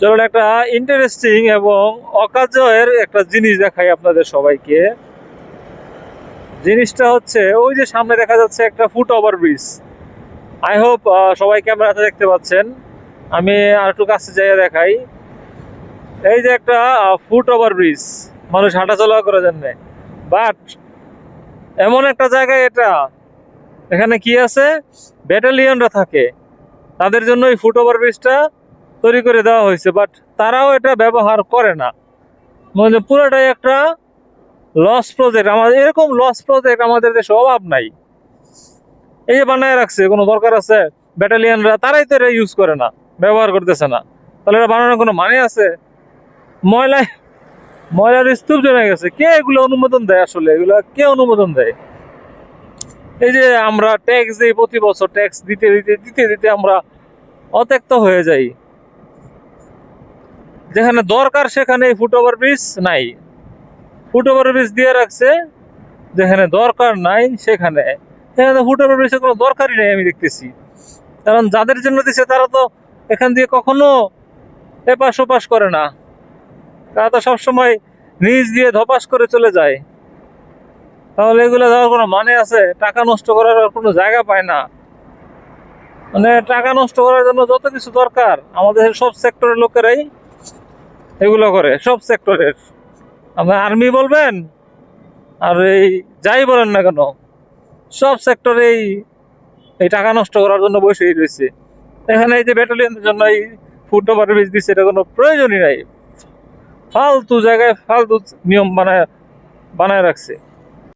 চলুন, একটা ইন্টারেস্টিং এবং অকাজয়ের একটা জিনিস দেখাই আপনাদের সবাইকে। জিনিসটা হচ্ছে, ওই যে সামনে দেখা যাচ্ছে একটা foot over bridge I hope সবাই ক্যামেরাতে দেখতে পাচ্ছেন। আমি আর একটু কাছে যাইয়ে দেখাই। এই যে একটা ফুট ওভার ব্রিজ মানুষ হাঁটাচলা করার জন্য বাট এমন একটা জায়গায় এটা। এখানে কি আছে? ব্যাটালিয়নরা থাকে। তাদের জন্য এই ফুট ওভার ব্রিজটা তৈরি করে দেওয়া হয়েছে বাট তারাও এটা ব্যবহার করে না। মানে পুরোটাই একটা লস প্রজেক্ট আমাদের, এরকম লস প্রজেক্ট আমাদের দেশে অভাব নাই। এই যে বানায় রাখছে, কোনো দরকার আছে? ব্যাটালিয়নরা তারাই তো এটা ইউজ করে না, ব্যবহার করতেছে না। তাহলে এটা বানানোর কোনো মানে আছে? ময়লায় ময়লার স্তূপ জমে গেছে। কে এগুলো অনুমোদন দেয় আসলে? এগুলো কে অনুমোদন দেয়? এই যে আমরা ট্যাক্স দিই, প্রতি বছর ট্যাক্স দিতে দিতে দিতে দিতে আমরা অত্যক্ত হয়ে যাই। যেখানে দরকার সেখানে ফুট ওভার ব্রিজ নাই। ফুট ওভার ব্রিজ দিয়ে রাখছে, যেখানে দরকার নাই সেখানে। ফুট ওভার ব্রিজের কোনো দরকারই নেই আমি দেখতেছি। কারণ যাদের জন্য দিছে তারা তো এখান দিয়ে কখনো এপাশ ওপাশ করে না। তারা তো সবসময় নিজ দিয়ে ধপাস করে চলে যায়। তাহলে এগুলো দেওয়ার কোনো মানে আছে? টাকা নষ্ট করার কোনো জায়গা পায় না। মানে টাকা নষ্ট করার জন্য যত কিছু দরকার, আমাদের সব সেক্টরের লোকেরাই এগুলো করে, সব সেক্টরের আপনার আর্মি বলবেন, আর এই যাই বলেন না কেন, সব সেক্টরেই এই টাকা নষ্ট করার জন্য বসেই রয়েছে। এখানে এই যে ব্যাটালিয়নের জন্য এই ফুড ওভার ব্রিজ দিচ্ছে, এটা কোনো প্রয়োজনই নাই। ফালতু জায়গায় ফালতু নিয়ম বানায় বানায় রাখছে।